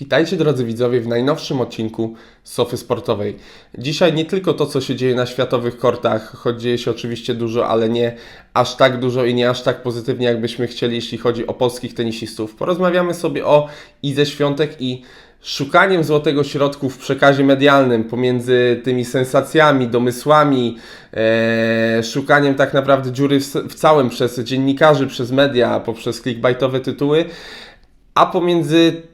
Witajcie drodzy widzowie w najnowszym odcinku Sofy Sportowej. Dzisiaj nie tylko to, co się dzieje na światowych kortach, choć dzieje się oczywiście dużo, ale nie aż tak dużo i nie aż tak pozytywnie, jakbyśmy chcieli, jeśli chodzi o polskich tenisistów. Porozmawiamy sobie o Ize Świątek i szukaniem złotego środku w przekazie medialnym pomiędzy tymi sensacjami, domysłami, e, szukaniem tak naprawdę dziury w, w całym przez dziennikarzy, przez media, poprzez clickbaitowe tytuły, a pomiędzy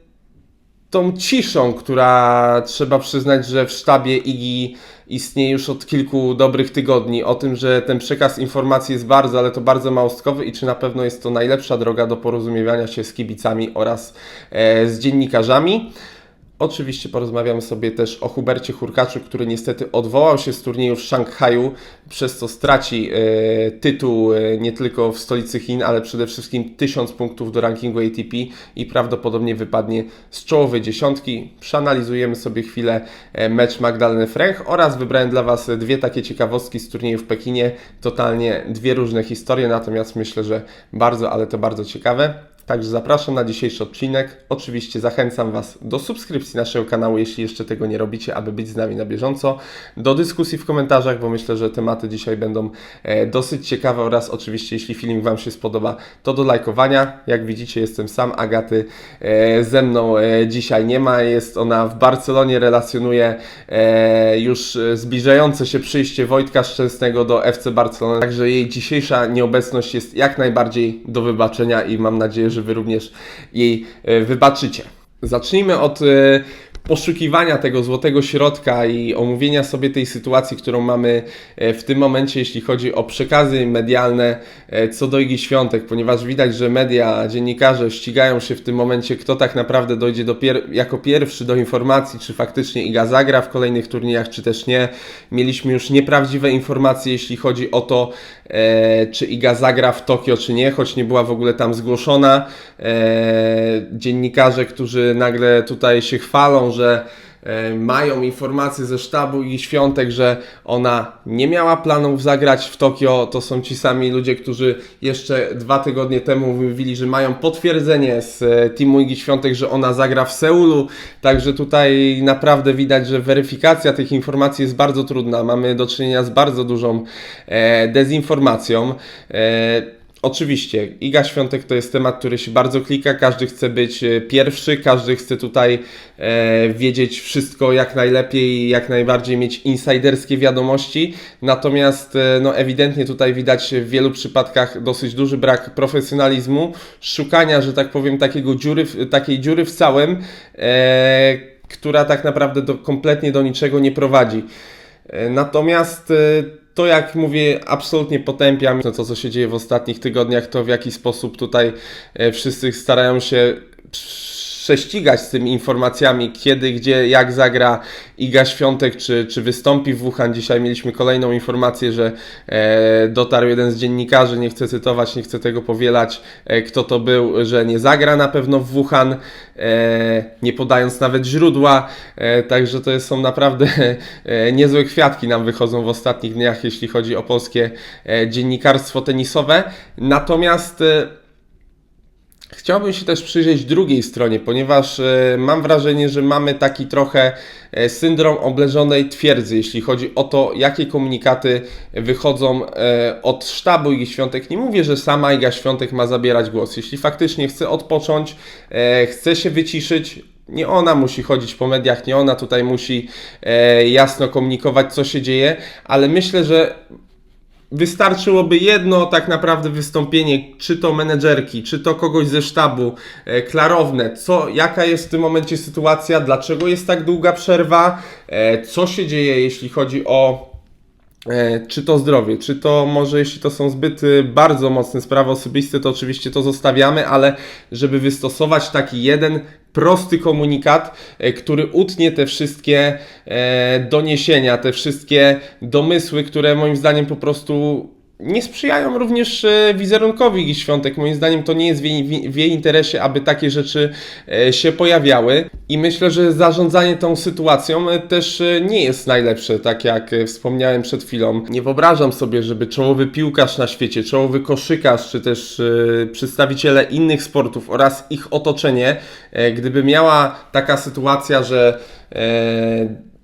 tą ciszą, która trzeba przyznać, że w sztabie IGI istnieje już od kilku dobrych tygodni, o tym, że ten przekaz informacji jest bardzo, ale to bardzo małostkowy i czy na pewno jest to najlepsza droga do porozumiewania się z kibicami oraz e, z dziennikarzami. Oczywiście porozmawiamy sobie też o Hubercie Hurkaczu, który niestety odwołał się z turnieju w Szanghaju, przez co straci e, tytuł e, nie tylko w stolicy Chin, ale przede wszystkim 1000 punktów do rankingu ATP i prawdopodobnie wypadnie z czołowej dziesiątki. Przeanalizujemy sobie chwilę e, mecz Magdaleny Fręch oraz wybrałem dla Was dwie takie ciekawostki z turnieju w Pekinie. Totalnie dwie różne historie, natomiast myślę, że bardzo, ale to bardzo ciekawe. Także zapraszam na dzisiejszy odcinek. Oczywiście zachęcam Was do subskrypcji naszego kanału, jeśli jeszcze tego nie robicie, aby być z nami na bieżąco. Do dyskusji w komentarzach, bo myślę, że tematy dzisiaj będą e, dosyć ciekawe oraz oczywiście, jeśli film Wam się spodoba, to do lajkowania. Jak widzicie, jestem sam, Agaty e, ze mną e, dzisiaj nie ma. Jest ona w Barcelonie, relacjonuje już zbliżające się przyjście Wojtka Szczęsnego do FC Barcelony. Także jej dzisiejsza nieobecność jest jak najbardziej do wybaczenia i mam nadzieję, że Wy również jej e, wybaczycie. Zacznijmy od e, poszukiwania tego złotego środka i omówienia sobie tej sytuacji, którą mamy e, w tym momencie, jeśli chodzi o przekazy medialne e, co do Igi Świątek, ponieważ widać, że media, dziennikarze ścigają się w tym momencie, kto tak naprawdę dojdzie do pier jako pierwszy do informacji, czy faktycznie Iga zagra w kolejnych turniejach, czy też nie. Mieliśmy już nieprawdziwe informacje, jeśli chodzi o to, e, czy Iga zagra w Tokio, czy nie, choć nie była w ogóle tam zgłoszona. E, dziennikarze, którzy nagle tutaj się chwalą, że e, mają informacje ze sztabu i świątek, że ona nie miała planów zagrać w Tokio. To są ci sami ludzie, którzy jeszcze dwa tygodnie temu mówili, że mają potwierdzenie z e, teamu Igi Świątek, że ona zagra w Seulu. Także tutaj naprawdę widać, że weryfikacja tych informacji jest bardzo trudna. Mamy do czynienia z bardzo dużą e, dezinformacją. Oczywiście, Iga Świątek to jest temat, który się bardzo klika. Każdy chce być e, pierwszy, każdy chce tutaj e, wiedzieć wszystko jak najlepiej, jak najbardziej mieć insiderskie wiadomości. Natomiast e, no, ewidentnie tutaj widać w wielu przypadkach dosyć duży brak profesjonalizmu, szukania, że tak powiem, takiego dziury, takiej dziury w całym, e, która tak naprawdę do, kompletnie do niczego nie prowadzi. E, Natomiast e, to, jak mówię, absolutnie potępiam to, co się dzieje w ostatnich tygodniach, to w jaki sposób tutaj e, wszyscy starają się prześcigać z tymi informacjami, kiedy, gdzie, jak zagra Iga Świątek, czy, czy wystąpi w Wuhan. Dzisiaj mieliśmy kolejną informację, że e, dotarł jeden z dziennikarzy, nie chcę cytować, nie chcę tego powielać, e, kto to był, że nie zagra na pewno w Wuhan, e, nie podając nawet źródła, e, także to są naprawdę e, niezłe kwiatki nam wychodzą w ostatnich dniach, jeśli chodzi o polskie e, dziennikarstwo tenisowe. Natomiast e, Chciałbym się też przyjrzeć drugiej stronie, ponieważ e, mam wrażenie, że mamy taki trochę e, syndrom obleżonej twierdzy, jeśli chodzi o to, jakie komunikaty wychodzą e, od sztabu Igi Świątek. Nie mówię, że sama Iga Świątek ma zabierać głos. Jeśli faktycznie chce odpocząć, chce się wyciszyć, nie ona musi chodzić po mediach, nie ona tutaj musi jasno komunikować, co się dzieje, ale myślę, że Wystarczyłoby jedno tak naprawdę wystąpienie, czy to menedżerki, czy to kogoś ze sztabu, e, klarowne, co, jaka jest w tym momencie sytuacja, dlaczego jest tak długa przerwa, e, co się dzieje, jeśli chodzi o czy to zdrowie, czy to może jeśli to są zbyt y, bardzo mocne sprawy osobiste, to oczywiście to zostawiamy, ale żeby wystosować taki jeden prosty komunikat, e, który utnie te wszystkie e, doniesienia, te wszystkie domysły, które moim zdaniem po prostu nie sprzyjają również e, wizerunkowi Świątek. Moim zdaniem to nie jest w jej, w jej interesie, aby takie rzeczy e, się pojawiały. I myślę, że zarządzanie tą sytuacją e, też nie jest najlepsze, tak jak wspomniałem przed chwilą. Nie wyobrażam sobie, żeby czołowy piłkarz na świecie, czołowy koszykarz, czy też przedstawiciele innych sportów oraz ich otoczenie, gdyby miała taka sytuacja, że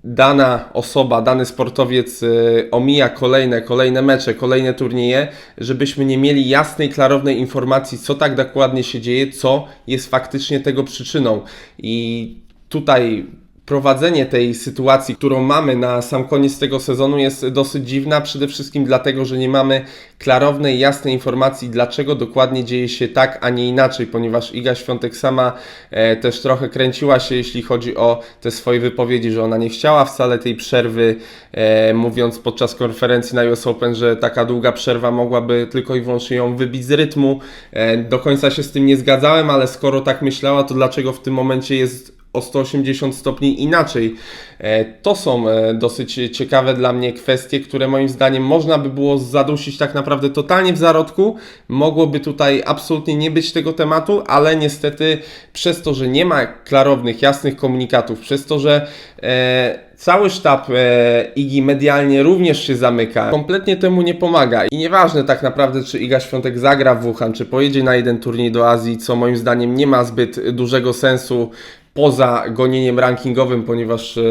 dana osoba, dany sportowiec y, omija kolejne, kolejne mecze, kolejne turnieje, żebyśmy nie mieli jasnej, klarownej informacji, co tak dokładnie się dzieje, co jest faktycznie tego przyczyną. I tutaj prowadzenie tej sytuacji, którą mamy na sam koniec tego sezonu jest dosyć dziwna, przede wszystkim dlatego, że nie mamy klarownej, jasnej informacji, dlaczego dokładnie dzieje się tak, a nie inaczej, ponieważ Iga Świątek sama e, też trochę kręciła się, jeśli chodzi o te swoje wypowiedzi, że ona nie chciała wcale tej przerwy, e, mówiąc podczas konferencji na US Open, że taka długa przerwa mogłaby tylko i wyłącznie ją wybić z rytmu. E, do końca się z tym nie zgadzałem, ale skoro tak myślała, to dlaczego w tym momencie jest o 180 stopni inaczej. E, To są e, dosyć ciekawe dla mnie kwestie, które moim zdaniem można by było zadusić tak naprawdę totalnie w zarodku. Mogłoby tutaj absolutnie nie być tego tematu, ale niestety przez to, że nie ma klarownych, jasnych komunikatów, przez to, że e, cały sztab e, Igi medialnie również się zamyka, kompletnie temu nie pomaga. I nieważne tak naprawdę, czy Iga Świątek zagra w Wuhan, czy pojedzie na jeden turniej do Azji, co moim zdaniem nie ma zbyt dużego sensu poza gonieniem rankingowym, ponieważ e,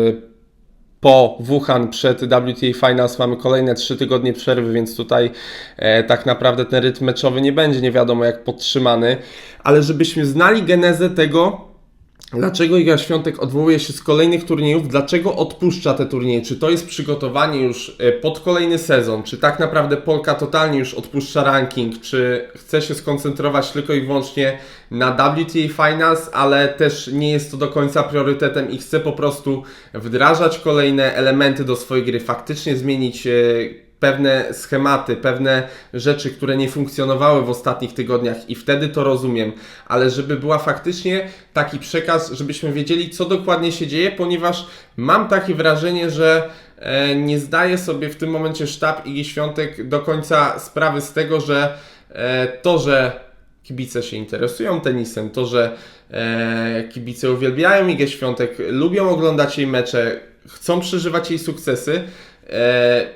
po Wuhan przed WTA Finals mamy kolejne 3 tygodnie przerwy, więc tutaj e, tak naprawdę ten rytm meczowy nie będzie nie wiadomo jak podtrzymany, ale żebyśmy znali genezę tego, Dlaczego Iga Świątek odwołuje się z kolejnych turniejów? Dlaczego odpuszcza te turnieje? Czy to jest przygotowanie już e, pod kolejny sezon? Czy tak naprawdę Polka totalnie już odpuszcza ranking? Czy chce się skoncentrować tylko i wyłącznie na WTA Finals, ale też nie jest to do końca priorytetem i chce po prostu wdrażać kolejne elementy do swojej gry, faktycznie zmienić e, pewne schematy, pewne rzeczy, które nie funkcjonowały w ostatnich tygodniach i wtedy to rozumiem, ale żeby była faktycznie taki przekaz, żebyśmy wiedzieli, co dokładnie się dzieje, ponieważ mam takie wrażenie, że e, nie zdaje sobie w tym momencie sztab Igi Świątek do końca sprawy z tego, że e, to, że kibice się interesują tenisem, to, że e, kibice uwielbiają Igę Świątek, lubią oglądać jej mecze, chcą przeżywać jej sukcesy,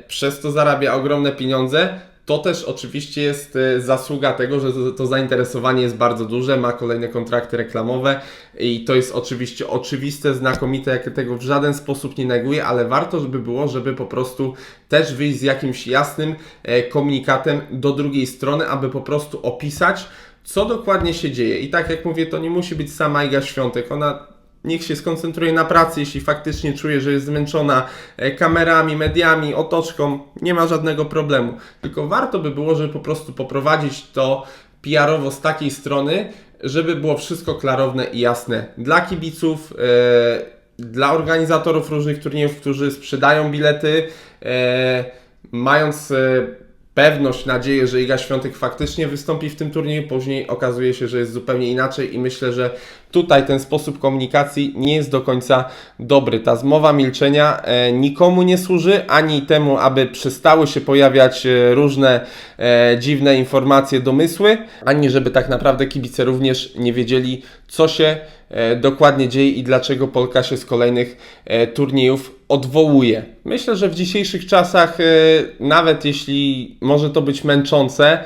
przez to zarabia ogromne pieniądze. To też oczywiście jest e, zasługa tego, że to, zainteresowanie jest bardzo duże, ma kolejne kontrakty reklamowe i to jest oczywiście oczywiste, znakomite, jak tego w żaden sposób nie neguję, ale warto żeby było, żeby po prostu też wyjść z jakimś jasnym e, komunikatem do drugiej strony, aby po prostu opisać, co dokładnie się dzieje. I tak jak mówię, to nie musi być sama Iga Świątek, ona Niech się skoncentruje na pracy, jeśli faktycznie czuje, że jest zmęczona e, kamerami, mediami, otoczką, nie ma żadnego problemu. Tylko warto by było, żeby po prostu poprowadzić to PR-owo z takiej strony, żeby było wszystko klarowne i jasne dla kibiców, e, dla organizatorów różnych turniejów, którzy sprzedają bilety, e, mając e, pewność, nadzieję, że Iga Świątek faktycznie wystąpi w tym turnieju. Później okazuje się, że jest zupełnie inaczej i myślę, że tutaj ten sposób komunikacji nie jest do końca dobry. Ta zmowa milczenia e, nikomu nie służy, ani temu, aby przestały się pojawiać e, różne e, dziwne informacje, domysły, ani żeby tak naprawdę kibice również nie wiedzieli, co się dokładnie dzieje i dlaczego Polka się z kolejnych turniejów odwołuje. Myślę, że w dzisiejszych czasach, nawet jeśli może to być męczące,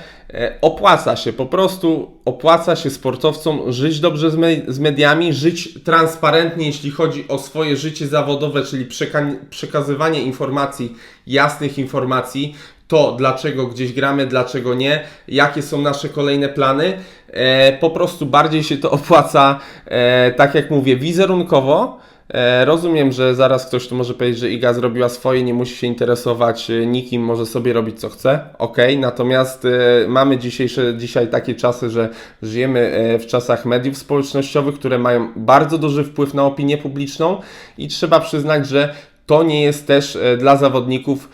opłaca się, po prostu opłaca się sportowcom żyć dobrze z, me z mediami, żyć transparentnie, jeśli chodzi o swoje życie zawodowe, czyli przeka przekazywanie informacji, jasnych informacji, to dlaczego gdzieś gramy, dlaczego nie, jakie są nasze kolejne plany. E, po prostu bardziej się to opłaca, e, tak jak mówię, wizerunkowo. E, Rozumiem, że zaraz ktoś tu może powiedzieć, że Iga zrobiła swoje, nie musi się interesować e, nikim, może sobie robić co chce. Ok, natomiast e, mamy dzisiejsze, dzisiaj takie czasy, że żyjemy w czasach mediów społecznościowych, które mają bardzo duży wpływ na opinię publiczną i trzeba przyznać, że to nie jest też dla zawodników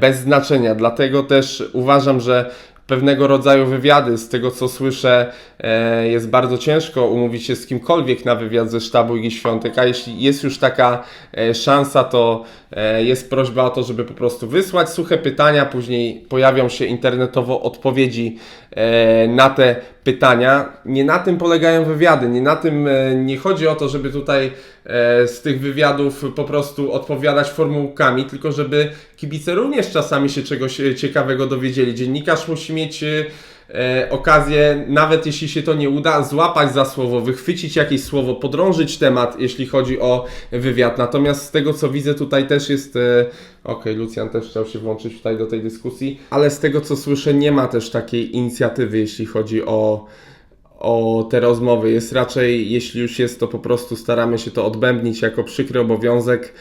bez znaczenia. Dlatego też uważam, że pewnego rodzaju wywiady. Z tego co słyszę, e, jest bardzo ciężko umówić się z kimkolwiek na wywiad ze sztabu Igi Świątek, a jeśli jest już taka e, szansa, to e, jest prośba o to, żeby po prostu wysłać suche pytania, później pojawią się internetowo odpowiedzi na te pytania. Nie na tym polegają wywiady, nie na tym, e, nie chodzi o to, żeby tutaj e, z tych wywiadów po prostu odpowiadać formułkami, tylko żeby kibice również czasami się czegoś e, ciekawego dowiedzieli. Dziennikarz musi mieć e, okazję, nawet jeśli się to nie uda, złapać za słowo, wychwycić jakieś słowo, podrążyć temat, jeśli chodzi o wywiad. Natomiast z tego co widzę tutaj też jest. E, Okej, Lucjan też chciał się włączyć tutaj do tej dyskusji, ale z tego co słyszę, nie ma też takiej inicjatywy, jeśli chodzi o, o te rozmowy. Jest raczej, jeśli już jest, to po prostu staramy się to odbębnić jako przykry obowiązek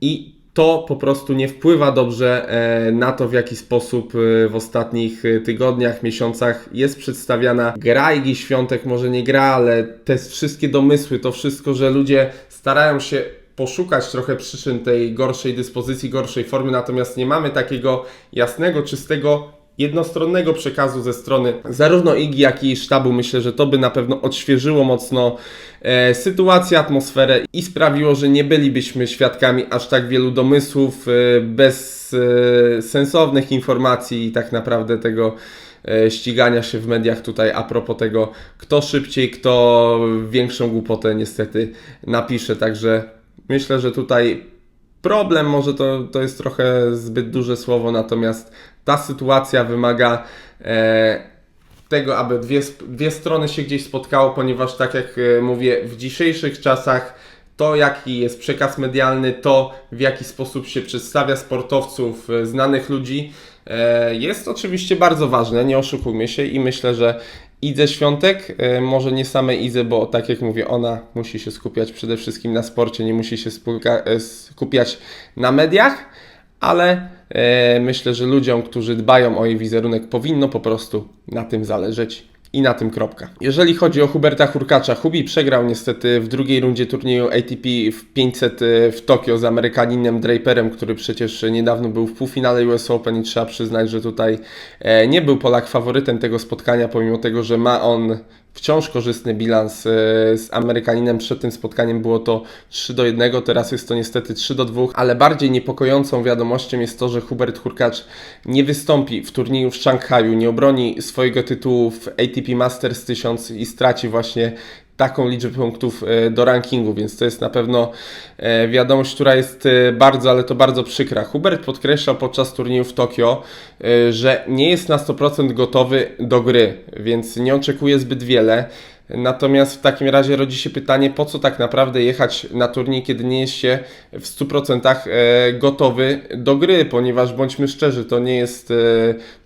i to po prostu nie wpływa dobrze e, na to, w jaki sposób e, w ostatnich e, tygodniach, miesiącach jest przedstawiana. Gra Igi Świątek, może nie gra, ale te wszystkie domysły, to wszystko, że ludzie starają się poszukać trochę przyczyn tej gorszej dyspozycji, gorszej formy, natomiast nie mamy takiego jasnego, czystego jednostronnego przekazu ze strony zarówno Igi, jak i sztabu. Myślę, że to by na pewno odświeżyło mocno e, sytuację, atmosferę i sprawiło, że nie bylibyśmy świadkami aż tak wielu domysłów, e, bez e, sensownych informacji i tak naprawdę tego e, ścigania się w mediach tutaj a propos tego, kto szybciej, kto większą głupotę niestety napisze. Także myślę, że tutaj problem, może to, to jest trochę zbyt duże słowo, natomiast ta sytuacja wymaga e, tego, aby dwie, dwie strony się gdzieś spotkało, ponieważ tak jak e, mówię, w dzisiejszych czasach to jaki jest przekaz medialny, to w jaki sposób się przedstawia sportowców, e, znanych ludzi, jest oczywiście bardzo ważne, nie oszukujmy się i myślę, że Idze Świątek, może nie same Idze, bo tak jak mówię, ona musi się skupiać przede wszystkim na sporcie, nie musi się skupiać na mediach, ale myślę, że ludziom, którzy dbają o jej wizerunek, powinno po prostu na tym zależeć. I na tym kropka. Jeżeli chodzi o Huberta Hurkacza, Hubi przegrał niestety w drugiej rundzie turnieju ATP w 500 w Tokio z Amerykaninem Draperem, który przecież niedawno był w półfinale US Open i trzeba przyznać, że tutaj e, nie był Polak faworytem tego spotkania, pomimo tego, że ma on wciąż korzystny bilans e, z Amerykaninem. Przed tym spotkaniem było to 3 do 1, teraz jest to niestety 3 do 2, ale bardziej niepokojącą wiadomością jest to, że Hubert Hurkacz nie wystąpi w turnieju w Szanghaju, nie obroni swojego tytułu w ATP Masters 1000 i straci właśnie taką liczbę punktów e, do rankingu, więc to jest na pewno e, wiadomość, która jest e, bardzo, ale to bardzo przykra. Hubert podkreślał podczas turnieju w Tokio, że nie jest na 100% gotowy do gry, więc nie oczekuje zbyt wiele. Natomiast w takim razie rodzi się pytanie, po co tak naprawdę jechać na turniej, kiedy nie jest się w 100% e, gotowy do gry, ponieważ bądźmy szczerzy, to nie jest e,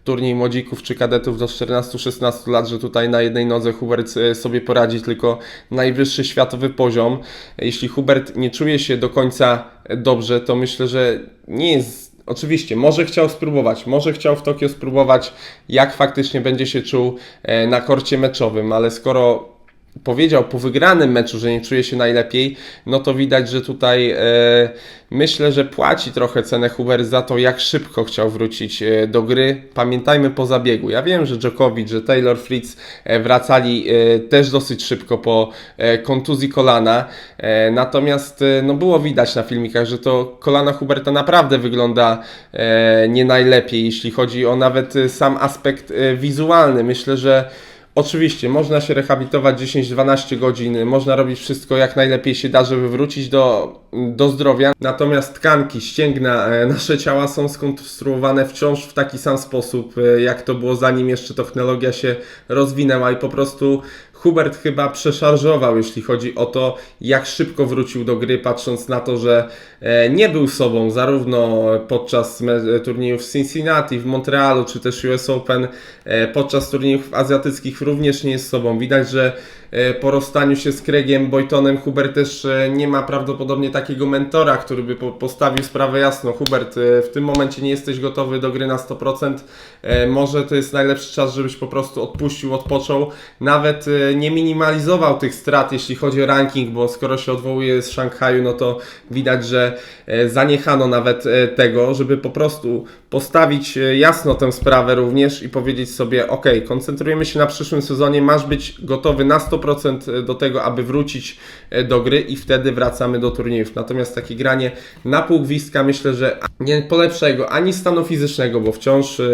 turniej młodzików czy kadetów do 14-16 lat, że tutaj na jednej nodze Hubert e, sobie poradzi, tylko najwyższy światowy poziom. Jeśli Hubert nie czuje się do końca dobrze, to myślę, że nie jest Oczywiście, może chciał spróbować, może chciał w Tokio spróbować, jak faktycznie będzie się czuł na korcie meczowym, ale skoro powiedział po wygranym meczu, że nie czuje się najlepiej, no to widać, że tutaj e, myślę, że płaci trochę cenę Hubert za to, jak szybko chciał wrócić e, do gry. Pamiętajmy po zabiegu. Ja wiem, że Djokovic, że Taylor Fritz e, wracali e, też dosyć szybko po e, kontuzji kolana, e, natomiast e, no było widać na filmikach, że to kolana Huberta naprawdę wygląda e, nie najlepiej, jeśli chodzi o nawet e, sam aspekt e, wizualny. Myślę, że Oczywiście, można się rehabilitować 10-12 godzin, można robić wszystko jak najlepiej się da, żeby wrócić do, do zdrowia. Natomiast tkanki, ścięgna, e, nasze ciała są skonstruowane wciąż w taki sam sposób, e, jak to było zanim jeszcze technologia się rozwinęła i po prostu Hubert chyba przeszarżował, jeśli chodzi o to, jak szybko wrócił do gry, patrząc na to, że nie był sobą zarówno podczas turniejów w Cincinnati, w Montrealu, czy też US Open, e, podczas turniejów azjatyckich również nie jest sobą. Widać, że e, po rozstaniu się z Craigiem Boytonem Hubert też e, nie ma prawdopodobnie takiego mentora, który by po, postawił sprawę jasno. Hubert, e, w tym momencie nie jesteś gotowy do gry na 100%. E, może to jest najlepszy czas, żebyś po prostu odpuścił, odpoczął. Nawet e, nie minimalizował tych strat, jeśli chodzi o ranking, bo skoro się odwołuje z Szanghaju, no to widać, że e, zaniechano nawet e, tego, żeby po prostu postawić e, jasno tę sprawę również i powiedzieć sobie, ok, koncentrujemy się na przyszłym sezonie, masz być gotowy na 100% do tego, aby wrócić e, do gry i wtedy wracamy do turniejów. Natomiast takie granie na pół gwizdka myślę, że nie polepsza jego ani stanu fizycznego, bo wciąż e,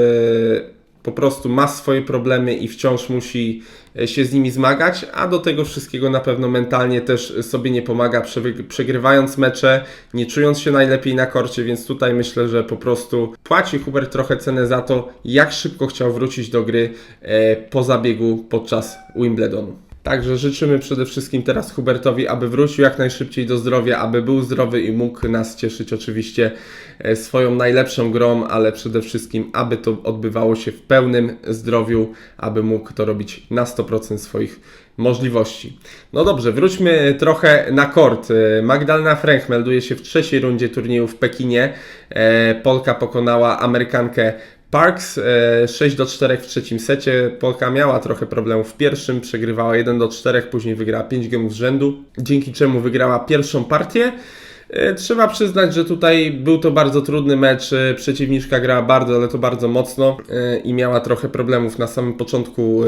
po prostu ma swoje problemy i wciąż musi e, się z nimi zmagać, a do tego wszystkiego na pewno mentalnie też sobie nie pomaga, przegrywając mecze, nie czując się najlepiej na korcie, więc tutaj myślę, że po prostu płaci Hubert trochę cenę za to, jak szybko chciał wrócić do gry e, po zabiegu podczas Wimbledonu. Także życzymy przede wszystkim teraz Hubertowi, aby wrócił jak najszybciej do zdrowia, aby był zdrowy i mógł nas cieszyć oczywiście e, swoją najlepszą grą, ale przede wszystkim, aby to odbywało się w pełnym zdrowiu, aby mógł to robić na 100% swoich możliwości. No dobrze, wróćmy trochę na kort. E, Magdalena Frank melduje się w trzeciej rundzie turnieju w Pekinie. E, Polka pokonała Amerykankę Parks e, 6 do 4 w trzecim secie. Polka miała trochę problemów w pierwszym, przegrywała 1 do 4, później wygrała 5 gemów z rzędu, dzięki czemu wygrała pierwszą partię. E, Trzeba przyznać, że tutaj był to bardzo trudny mecz. E, Przeciwniczka grała bardzo, ale to bardzo mocno e, i miała trochę problemów na samym początku e,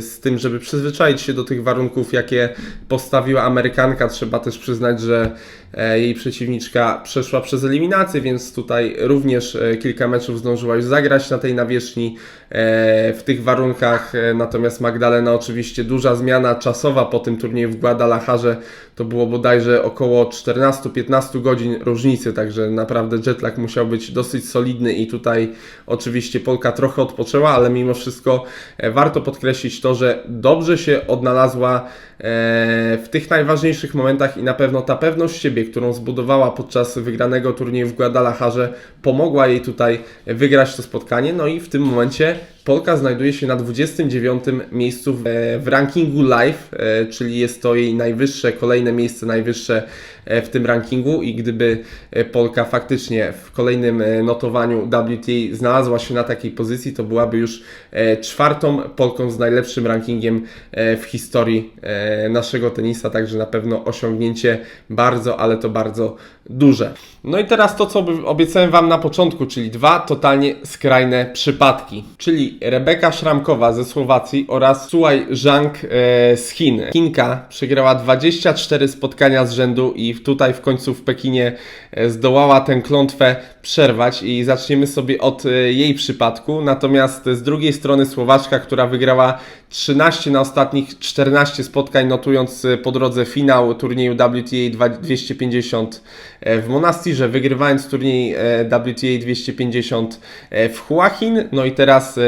z tym, żeby przyzwyczaić się do tych warunków, jakie postawiła Amerykanka. Trzeba też przyznać, że e, jej przeciwniczka przeszła przez eliminację, więc tutaj również e, kilka meczów zdążyła już zagrać na tej nawierzchni e, w tych warunkach. E, Natomiast Magdalena oczywiście duża zmiana czasowa po tym turnieju w Guadalajarze to było bodajże około 14-15 godzin różnicy, także naprawdę jetlag musiał być dosyć solidny i tutaj oczywiście Polka trochę odpoczęła, ale mimo wszystko e, warto podkreślić to, że dobrze się odnalazła e, w tych najważniejszych momentach i na pewno ta pewność siebie, którą zbudowała podczas wygranego turnieju w Guadalajarze, pomogła jej tutaj wygrać to spotkanie. No i w tym momencie Polka znajduje się na 29 miejscu w, w rankingu live, e, czyli jest to jej najwyższe, kolejne miejsce najwyższe e, w tym rankingu. I gdyby e, Polka faktycznie w kolejnym e, notowaniu WTA znalazła się na takiej pozycji, to byłaby już e, czwartą Polką z najlepszym rankingiem e, w historii e, naszego tenisa, także na pewno osiągnięcie bardzo, ale to bardzo duże. No i teraz to, co obiecałem Wam na początku, czyli dwa totalnie skrajne przypadki, czyli Rebeka Szramkowa ze Słowacji oraz Suaj Zhang e, z Chin. Chinka przegrała 24 spotkania z rzędu i tutaj w końcu w Pekinie e, zdołała tę klątwę przerwać i zaczniemy sobie od e, jej przypadku. Natomiast z drugiej strony Słowaczka, która wygrała 13 na ostatnich 14 spotkań, notując e, po drodze finał turnieju WTA 2- 250 e, w Monastirze, wygrywając turniej e, WTA 250 e, w Huachin. No i teraz e,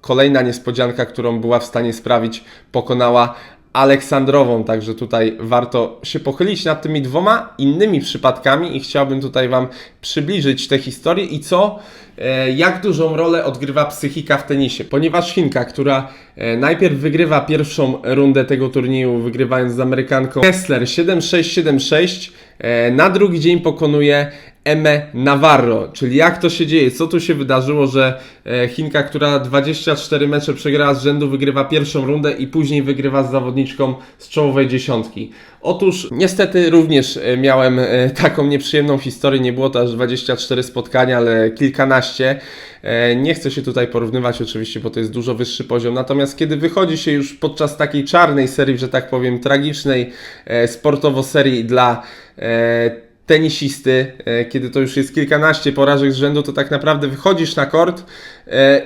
kolejna niespodzianka, którą była w stanie sprawić, pokonała Aleksandrową, także tutaj warto się pochylić nad tymi dwoma innymi przypadkami i chciałbym tutaj Wam przybliżyć te historie i co, e, jak dużą rolę odgrywa psychika w tenisie, ponieważ Chinka, która e, najpierw wygrywa pierwszą rundę tego turnieju, wygrywając z Amerykanką Kessler 7-6-7-6, e, na drugi dzień pokonuje Emę Navarro, czyli jak to się dzieje, co tu się wydarzyło, że e, Chinka, która 24 mecze przegrała z rzędu, wygrywa pierwszą rundę i później wygrywa z zawodniczką z czołowej dziesiątki. Otóż niestety również e, miałem e, taką nieprzyjemną historię, nie było to aż 24 spotkania, ale kilkanaście. Nie chcę się tutaj porównywać oczywiście, bo to jest dużo wyższy poziom, natomiast kiedy wychodzi się już podczas takiej czarnej serii, że tak powiem, tragicznej sportowo serii dla tenisisty, e, kiedy to już jest kilkanaście porażek z rzędu, to tak naprawdę wychodzisz na kort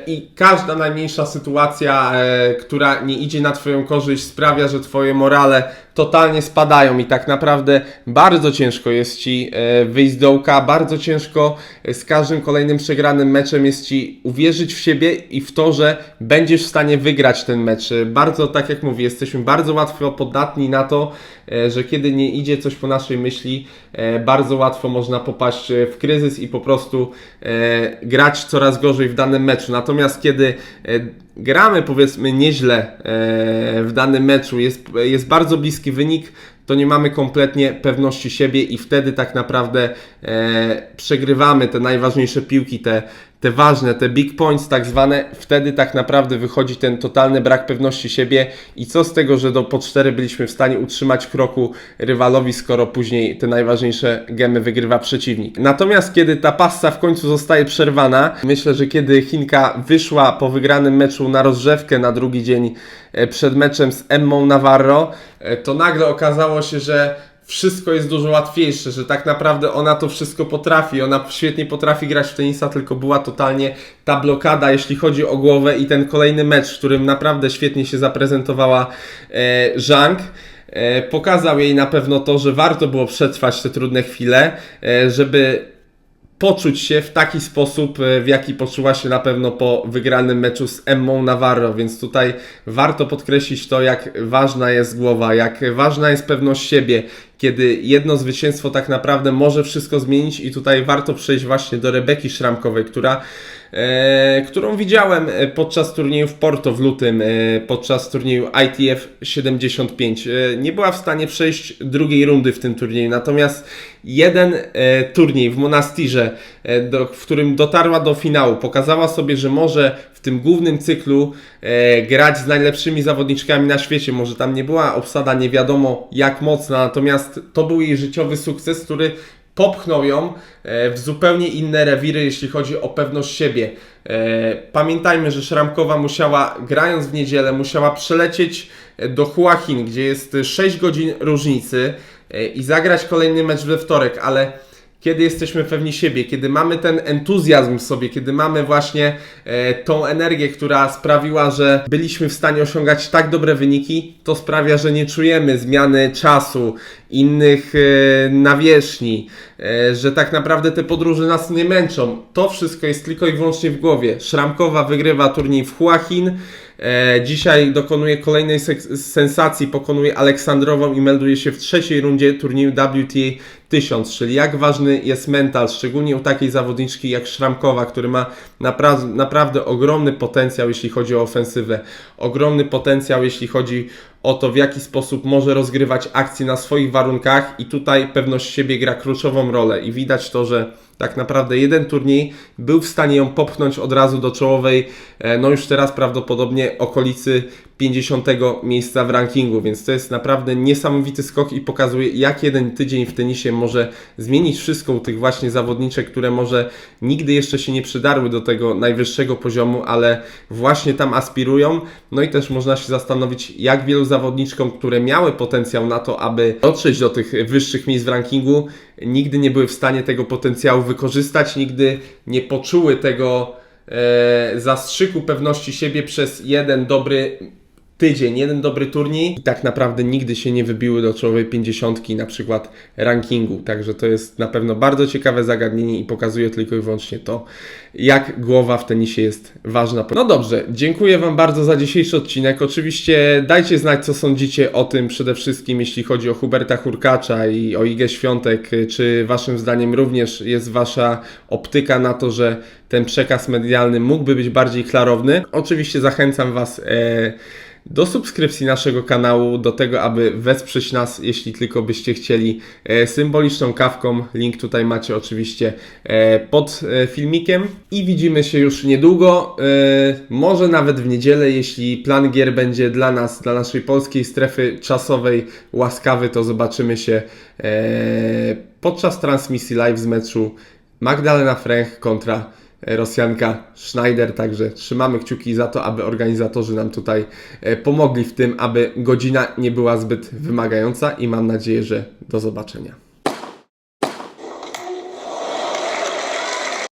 i każda najmniejsza sytuacja, e, która nie idzie na Twoją korzyść, sprawia, że Twoje morale totalnie spadają i tak naprawdę bardzo ciężko jest Ci e, wyjść z dołka, bardzo ciężko e, z każdym kolejnym przegranym meczem jest Ci uwierzyć w siebie i w to, że będziesz w stanie wygrać ten mecz. E, Bardzo, tak jak mówię, jesteśmy bardzo łatwo podatni na to, e, że kiedy nie idzie coś po naszej myśli, e, bardzo łatwo można popaść e, w kryzys i po prostu e, grać coraz gorzej w danym meczu. Natomiast kiedy e, gramy powiedzmy nieźle e, w danym meczu, jest, jest bardzo bliski wynik, to nie mamy kompletnie pewności siebie i wtedy tak naprawdę e, przegrywamy te najważniejsze piłki, te, te ważne, te big points tak zwane, wtedy tak naprawdę wychodzi ten totalny brak pewności siebie i co z tego, że do po 4 byliśmy w stanie utrzymać kroku rywalowi, skoro później te najważniejsze gemy wygrywa przeciwnik. Natomiast kiedy ta passa w końcu zostaje przerwana, myślę, że kiedy Chinka wyszła po wygranym meczu na rozgrzewkę na drugi dzień e, przed meczem z Emmą Navarro, e, to nagle okazało się, że wszystko jest dużo łatwiejsze, że tak naprawdę ona to wszystko potrafi. Ona świetnie potrafi grać w tenisa, tylko była totalnie ta blokada, jeśli chodzi o głowę i ten kolejny mecz, w którym naprawdę świetnie się zaprezentowała e, Zhang. E, pokazał jej na pewno to, że warto było przetrwać te trudne chwile, e, żeby poczuć się w taki sposób, e, w jaki poczuła się na pewno po wygranym meczu z Emmą Navarro, więc tutaj warto podkreślić to, jak ważna jest głowa, jak ważna jest pewność siebie, kiedy jedno zwycięstwo tak naprawdę może wszystko zmienić i tutaj warto przejść właśnie do Rebeki Szramkowej, która którą widziałem e, podczas turnieju w Porto w lutym, e, podczas turnieju ITF 75. E, nie była w stanie przejść drugiej rundy w tym turnieju, natomiast jeden e, turniej w Monastirze, e, w którym dotarła do finału, pokazała sobie, że może w tym głównym cyklu e, grać z najlepszymi zawodniczkami na świecie. Może tam nie była obsada nie wiadomo jak mocna, natomiast to był jej życiowy sukces, który popchnął ją e, w zupełnie inne rewiry, jeśli chodzi o pewność siebie. E, Pamiętajmy, że Szramkowa musiała, grając w niedzielę, musiała przelecieć e, do Huachin, gdzie jest 6 godzin różnicy i zagrać kolejny mecz we wtorek, ale kiedy jesteśmy pewni siebie, kiedy mamy ten entuzjazm w sobie, kiedy mamy właśnie e, tą energię, która sprawiła, że byliśmy w stanie osiągać tak dobre wyniki, to sprawia, że nie czujemy zmiany czasu, innych e, nawierzchni, e, że tak naprawdę te podróże nas nie męczą. To wszystko jest tylko i wyłącznie w głowie. Szramkowa wygrywa turniej w Huachin. E, dzisiaj dokonuje kolejnej sensacji, pokonuje Aleksandrową i melduje się w trzeciej rundzie turnieju WTA 1000, czyli jak ważny jest mental, szczególnie u takiej zawodniczki jak Szramkowa, który ma napra- naprawdę ogromny potencjał, jeśli chodzi o ofensywę, ogromny potencjał, jeśli chodzi o to, w jaki sposób może rozgrywać akcje na swoich warunkach i tutaj pewność siebie gra kluczową rolę. I widać to, że tak naprawdę jeden turniej był w stanie ją popchnąć od razu do czołowej, e, no już teraz prawdopodobnie okolicy 50 miejsca w rankingu, więc to jest naprawdę niesamowity skok i pokazuje, jak jeden tydzień w tenisie może zmienić wszystko u tych właśnie zawodniczek, które może nigdy jeszcze się nie przydarły do tego najwyższego poziomu, ale właśnie tam aspirują. No i też można się zastanowić, jak wielu zawodniczkom, które miały potencjał na to, aby dotrzeć do tych wyższych miejsc w rankingu, nigdy nie były w stanie tego potencjału wykorzystać, nigdy nie poczuły tego e, zastrzyku pewności siebie przez jeden dobry tydzień, jeden dobry turniej i tak naprawdę nigdy się nie wybiły do czołowej 50 na przykład rankingu. Także to jest na pewno bardzo ciekawe zagadnienie i pokazuje tylko i wyłącznie to, jak głowa w tenisie jest ważna. No dobrze, dziękuję Wam bardzo za dzisiejszy odcinek. Oczywiście dajcie znać, co sądzicie o tym przede wszystkim, jeśli chodzi o Huberta Hurkacza i o Igę Świątek. Czy Waszym zdaniem również jest Wasza optyka na to, że ten przekaz medialny mógłby być bardziej klarowny? Oczywiście zachęcam Was. E, do subskrypcji naszego kanału, do tego, aby wesprzeć nas, jeśli tylko byście chcieli, e, symboliczną kawką. Link tutaj macie oczywiście e, pod e, filmikiem. I widzimy się już niedługo, może nawet w niedzielę, jeśli plan gier będzie dla nas, dla naszej polskiej strefy czasowej łaskawy, to zobaczymy się podczas transmisji live z meczu Magdalena Fręch kontra Rosjanka Schneider, także trzymamy kciuki za to, aby organizatorzy nam tutaj e, pomogli w tym, aby godzina nie była zbyt wymagająca i mam nadzieję, że do zobaczenia.